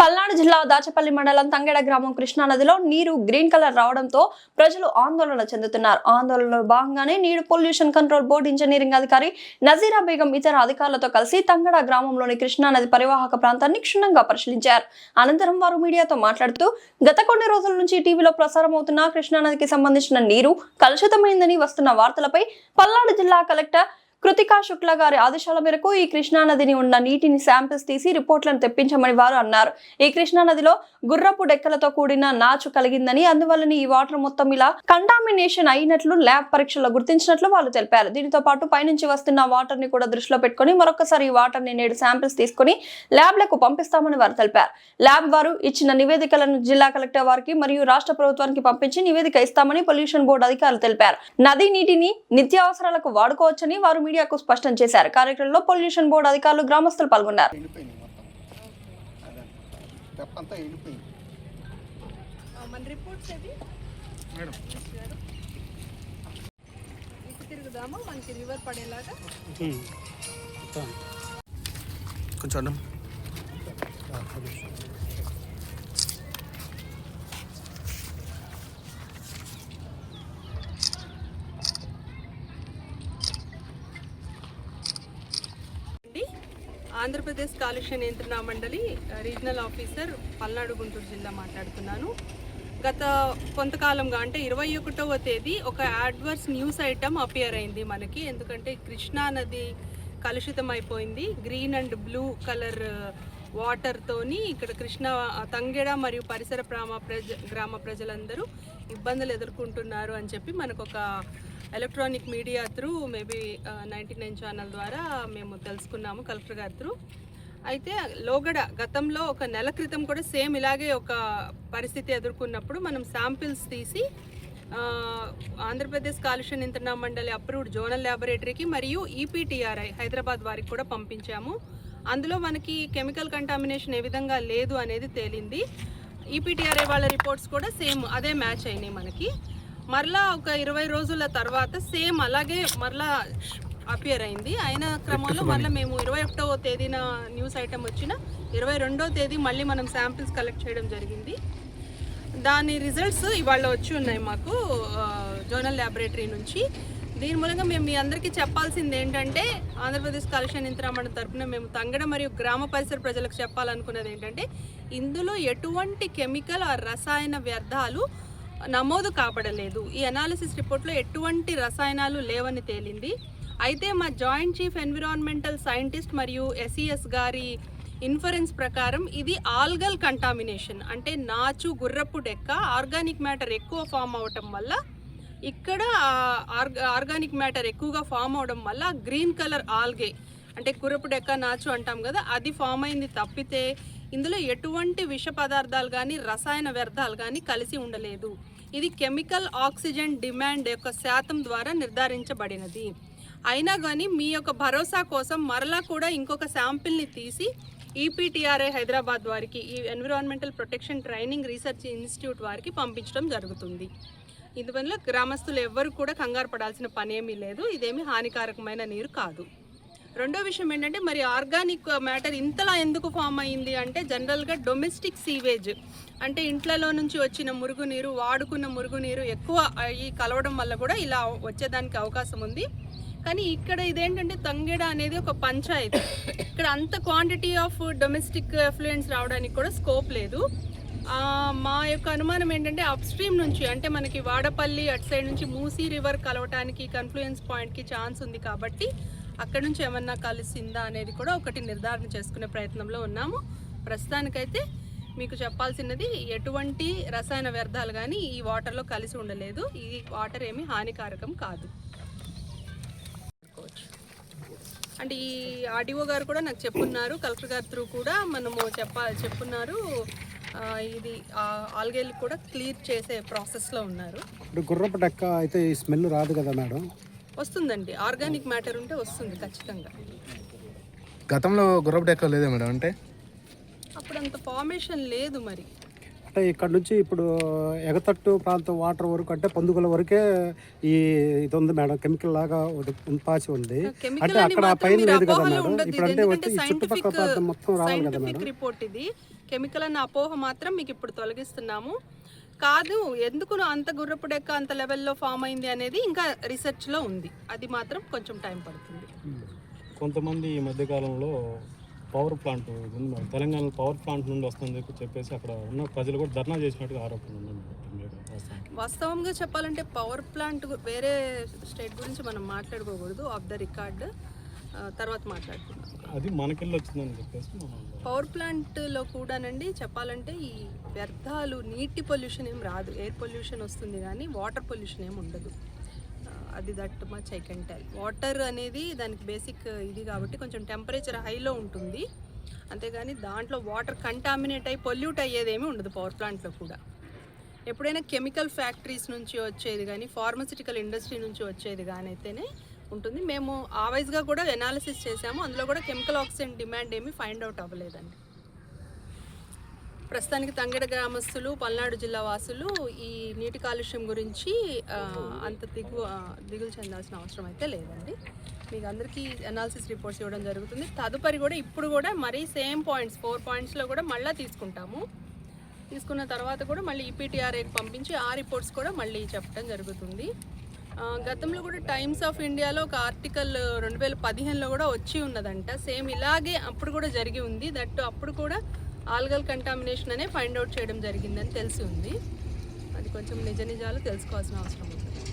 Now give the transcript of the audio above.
పల్నాడు జిల్లా దాచపల్లి మండలం తంగెడ గ్రామం కృష్ణానదిలో నీరు గ్రీన్ కలర్ రావడంతో ప్రజలు ఆందోళన చెందుతున్నారు. ఆందోళనలో భాగంగానే నీరు పొల్యూషన్ కంట్రోల్ బోర్డు ఇంజనీరింగ్ అధికారి నజీరా బేగం ఇతర అధికారులతో కలిసి తంగడ గ్రామంలోని కృష్ణానది పరివాహక ప్రాంతాన్ని క్షుణ్ణంగా పరిశీలించారు. అనంతరం వారు మీడియాతో మాట్లాడుతూ గత కొన్ని రోజుల నుంచి టీవీలో ప్రసారం అవుతున్న కృష్ణానదికి సంబంధించిన నీరు కలుషితమైందని వస్తున్న వార్తలపై పల్నాడు జిల్లా కలెక్టర్ కృతికా శుక్లా గారి ఆదేశాల మేరకు ఈ కృష్ణానదిని ఉన్న నీటిని శాంపిల్స్ తీసి రిపోర్ట్లను తెప్పించమని వారు అన్నారు. ఈ కృష్ణానదిలో గుర్రపు డెక్కలతో కూడిన నాచు కలిగిందని అందువలన ఈ వాటర్ మొత్తం ఇలా కంటామినేషన్ అయినట్లు ల్యాబ్ పరీక్షల్లో గుర్తించినట్లు వాళ్ళు తెలిపారు. దీనితో పాటు పైనుంచి వస్తున్న వాటర్ని కూడా దృష్టిలో పెట్టుకొని మరొకసారి ఈ వాటర్ని నేడు శాంపిల్స్ తీసుకుని ల్యాబ్లకు పంపిస్తామని వారు తెలిపారు. ల్యాబ్ వారు ఇచ్చిన నివేదికలను జిల్లా కలెక్టర్ వారికి మరియు రాష్ట్ర ప్రభుత్వానికి పంపించి నివేదిక ఇస్తామని పొల్యూషన్ బోర్డు అధికారులు తెలిపారు. నది నీటిని నిత్యావసరాలకు వాడుకోవచ్చని వారు మీడియాకు స్పష్టం చేశారు. కార్యక్రమంలో పొల్యూషన్ బోర్డు అధికారులు గ్రామస్తులు పాల్గొన్నారు. వెళ్ళిపోయింది మొత్తం అదే తెప్పంతా వెళ్ళిపోయింది మన రిపోర్ట్స్ ఏవి మేడం ఇటు తిరుగుదామా మనకి రివర్ పడేలాగా కొంచెం అన్నం అండి ఆంధ్రప్రదేశ్ కాలుష్య నియంత్రణ మండలి రీజనల్ ఆఫీసర్ పల్నాడు గుంటూరు జిల్లా మాట్లాడుతున్నాను. గత కొంతకాలంగా అంటే ఇరవై ఒకటవ తేదీ ఒక అడ్వర్స్ న్యూస్ ఐటమ్ అపియర్ అయింది మనకి. ఎందుకంటే కృష్ణా నది కలుషితం అయిపోయింది. గ్రీన్ అండ్ బ్లూ కలర్ వాటర్తోని ఇక్కడ కృష్ణ తంగెడ మరియు పరిసర గ్రామ ప్రజ గ్రామ ప్రజలందరూ ఇబ్బందులు ఎదుర్కొంటున్నారు అని చెప్పి మనకు ఒక electronic media through maybe ninety nine channel ద్వారా మేము తెలుసుకున్నాము కలెక్టర్ గారి త్రూ. అయితే లోగడ గతంలో ఒక నెల క్రితం కూడా సేమ్ ఇలాగే ఒక పరిస్థితి ఎదుర్కొన్నప్పుడు మనం శాంపిల్స్ తీసి ఆంధ్రప్రదేశ్ కాలుష్య నియంత్రణ మండలి అప్రూవ్డ్ జోనల్ ల్యాబొరేటరీకి మరియు ఈపీటీఆర్ఐ హైదరాబాద్ వారికి కూడా పంపించాము. అందులో మనకి కెమికల్ కంటామినేషన్ ఏ విధంగా లేదు అనేది తేలింది. ఈపీటీఆర్ఐ వాళ్ళ రిపోర్ట్స్ కూడా సేమ్ అదే మ్యాచ్ అయినాయి మనకి. మరలా ఒక ఇరవై రోజుల తర్వాత సేమ్ అలాగే మరలా అపియర్ అయింది. అయిన క్రమంలో మళ్ళీ మేము ఇరవై ఒకటవ తేదీన న్యూస్ ఐటమ్ వచ్చిన ఇరవై రెండో తేదీ మళ్ళీ మనం శాంపిల్స్ కలెక్ట్ చేయడం జరిగింది. దాని రిజల్ట్స్ ఇవాళ వచ్చి ఉన్నాయి మాకు జోనల్ ల్యాబొరేటరీ నుంచి. దీని మూలంగా మేము మీ అందరికీ చెప్పాల్సింది ఏంటంటే ఆంధ్రప్రదేశ్ కాలుష్య నియంత్రణ తరపున మేము తంగడ మరియు గ్రామ పరిసర ప్రజలకు చెప్పాలనుకున్నది ఏంటంటే ఇందులో ఎటువంటి కెమికల్ ఆ రసాయన వ్యర్థాలు నమోదు కాబడలేదు. ఈ అనాలిసిస్ రిపోర్ట్లో ఎటువంటి రసాయనాలు లేవని తేలింది. అయితే మా జాయింట్ చీఫ్ ఎన్విరాన్మెంటల్ సైంటిస్ట్ మరియు ఎస్ఈఎస్ గారి ఇన్ఫరెన్స్ ప్రకారం ఇది ఆల్గల్ కంటామినేషన్ అంటే నాచు గుర్రపు డెక్క ఆర్గానిక్ మ్యాటర్ ఎక్కువ ఫామ్ అవటం వల్ల ఇక్కడ ఆర్గానిక్ మ్యాటర్ ఎక్కువగా ఫామ్ అవడం వల్ల గ్రీన్ కలర్ ఆల్గే అంటే గుర్రపు డెక్క నాచు అంటాం కదా అది ఫామ్ అయింది తప్పితే ఇందులో ఎటువంటి విష పదార్థాలు కానీ రసాయన వ్యర్థాలు కానీ కలిసి ఉండలేదు. ఇది కెమికల్ ఆక్సిజన్ డిమాండ్ యొక్క శాతం ద్వారా నిర్ధారించబడినది. అయినా కానీ మీ యొక్క భరోసా కోసం మరలా కూడా ఇంకొక శాంపిల్ని తీసి ఈపీటీఆర్ఐ హైదరాబాద్ వారికి ఈ environmental protection training research institute వారికి పంపించడం జరుగుతుంది. ఇందువల్ల గ్రామస్తులు ఎవ్వరు కూడా కంగారు పడాల్సిన పనేమీ లేదు. ఇదేమి హానికారకమైన నీరు కాదు. రెండో విషయం ఏంటంటే మరి ఆర్గానిక్ మ్యాటర్ ఇంతలా ఎందుకు ఫామ్ అయింది అంటే జనరల్గా డొమెస్టిక్ సీవేజ్. అంటే ఇంట్లలో నుంచి వచ్చిన మురుగునీరు వాడుకున్న మురుగునీరు ఎక్కువ అయ్యి కలవడం వల్ల కూడా ఇలా వచ్చేదానికి అవకాశం ఉంది. కానీ ఇక్కడ ఇదేంటంటే తంగెడ అనేది ఒక పంచాయతీ. ఇక్కడ అంత క్వాంటిటీ ఆఫ్ డొమెస్టిక్ ఎఫ్లుయెన్స్ రావడానికి కూడా స్కోప్ లేదు. మా యొక్క అనుమానం ఏంటంటే అప్ స్ట్రీమ్ నుంచి అంటే మనకి వాడపల్లి అటు సైడ్ నుంచి మూసీ రివర్ కలవటానికి కన్ఫ్లుయెన్స్ పాయింట్కి ఛాన్స్ ఉంది కాబట్టి అక్కడ నుంచి ఏమన్నా కలిసిందా అనేది కూడా ఒకటి నిర్ధారణ చేసుకునే ప్రయత్నంలో ఉన్నాము. ప్రస్తుతానికైతే మీకు చెప్పాల్సినది ఎటువంటి రసాయన వ్యర్థాలు కానీ ఈ వాటర్లో కలిసి ఉండలేదు. ఈ వాటర్ ఏమి హానికారకం కాదు. అంటే ఈ ఆర్డీఓ గారు కూడా నాకు చెప్పున్నారు కలెక్టర్ గారి త్రూ కూడా మనము చెప్ప చెప్పున్నారు. ఇది ఆల్గేలు కూడా క్లియర్ చేసే ప్రాసెస్లో ఉన్నారు. ఇప్పుడు గుర్రపు డెక్క అయితే ఈ స్మెల్ రాదు కదా మేడం? వస్తుందండి. ఆర్గానిక్ మ్యాటర్ ఉంటే వస్తుంది ఖచ్చితంగా. గతంలో గుర్రపు డెక్క లేదే మేడం అంటే? అప్పుడు అంత ఫార్మేషన్ లేదు మరి. అంటే ఇక్కడ నుంచి ఇప్పుడు ఎగతట్టు ప్రాంతం వాటర్ వరకు అంటే పందుగల వరకే ఈ ఇది ఉంది మేడం కెమికల్ లాగా పాసి ఉంది. అంటే అక్కడ పైన లేదు కదా మేడం. ఇప్పుడు అంటే వచ్చి చుట్టుపక్కల ప్రాంతం మొత్తం రావాలి కదా మేడం? రిపోర్ట్ ఇది. కెమికల్ అన్న అపోహ మాత్రం మీకు ఇప్పుడు తొలగిస్తున్నాము. కాదు ఎందుకు అంత గుర్రపు డెక్క అంత లెవెల్లో ఫామ్ అయింది అనేది ఇంకా రీసెర్చ్లో ఉంది అది మాత్రం కొంచెం టైం పడుతుంది కొంతమంది ఈ మధ్య కాలంలో పవర్ ప్లాంట్ ఇది ఉంది. తెలంగాణలో పవర్ ప్లాంట్ నుండి వస్తుంది చెప్పేసి అక్కడ ఉన్న ప్రజలు కూడా ధర్నా చేసినట్టుగా ఆరోపణ ఉంది. మీరు. వాస్తవంగా చెప్పాలంటే పవర్ ప్లాంట్ గు- వేరే స్టేట్ గురించి మనం మాట్లాడుకోకూడదు ఆఫ్ ద రికార్డ్ తర్వాత మాట్లాడుకుందాం. అది మనకెళ్ళి వచ్చిందని చెప్పేసి పవర్ ప్లాంట్లో కూడానండి చెప్పాలంటే ఈ వ్యర్థాలు నీటి పొల్యూషన్ ఏం రాదు. ఎయిర్ పొల్యూషన్ వస్తుంది కానీ వాటర్ పొల్యూషన్ ఏం ఉండదు. అది that much I can tell water అనేది దానికి బేసిక్ ఇది కాబట్టి కొంచెం టెంపరేచర్ హైలో ఉంటుంది. అంతేగాని దాంట్లో వాటర్ కంటామినేట్ అయ్యి పొల్యూట్ అయ్యేదేమీ ఉండదు పవర్ ప్లాంట్లో కూడా. ఎప్పుడైనా కెమికల్ ఫ్యాక్టరీస్ నుంచి వచ్చేది కానీ ఫార్మసిటికల్ ఇండస్ట్రీ నుంచి వచ్చేది కానీ అయితేనే ఉంటుంది. మేము ఆ వైజ్గా కూడా ఎనాలిసిస్ చేసాము అందులో కూడా కెమికల్ ఆక్సిజన్ డిమాండ్ ఏమీ ఫైండ్ అవుట్ అవ్వలేదండి. ప్రస్తుతానికి తంగిడ గ్రామస్తులు పల్నాడు జిల్లా వాసులు ఈ నీటి కాలుష్యం గురించి అంత దిగు దిగులు చెందాల్సిన అవసరం అయితే లేదండి. మీకు అందరికీ అనాలిసిస్ రిపోర్ట్స్ ఇవ్వడం జరుగుతుంది. తదుపరి కూడా ఇప్పుడు కూడా మరీ సేమ్ పాయింట్స్ ఫోర్ పాయింట్స్లో కూడా మళ్ళీ తీసుకుంటాము. తీసుకున్న తర్వాత కూడా మళ్ళీ ఈపీటీఆర్ఏకి పంపించి ఆ రిపోర్ట్స్ కూడా మళ్ళీ చెప్పడం జరుగుతుంది. గతంలో కూడా టైమ్స్ ఆఫ్ ఇండియాలో ఒక ఆర్టికల్ రెండు వేల పదిహేనులో కూడా వచ్చి ఉన్నదంట. సేమ్ ఇలాగే అప్పుడు కూడా జరిగి ఉంది. దట్ అప్పుడు కూడా ఆల్గల్ కంటామినేషన్ అనే ఫైండ్ అవుట్ చేయడం జరిగిందని తెలిసి ఉంది. అది కొంచెం నిజ నిజాలు తెలుసుకోవాల్సిన అవసరం ఉంది.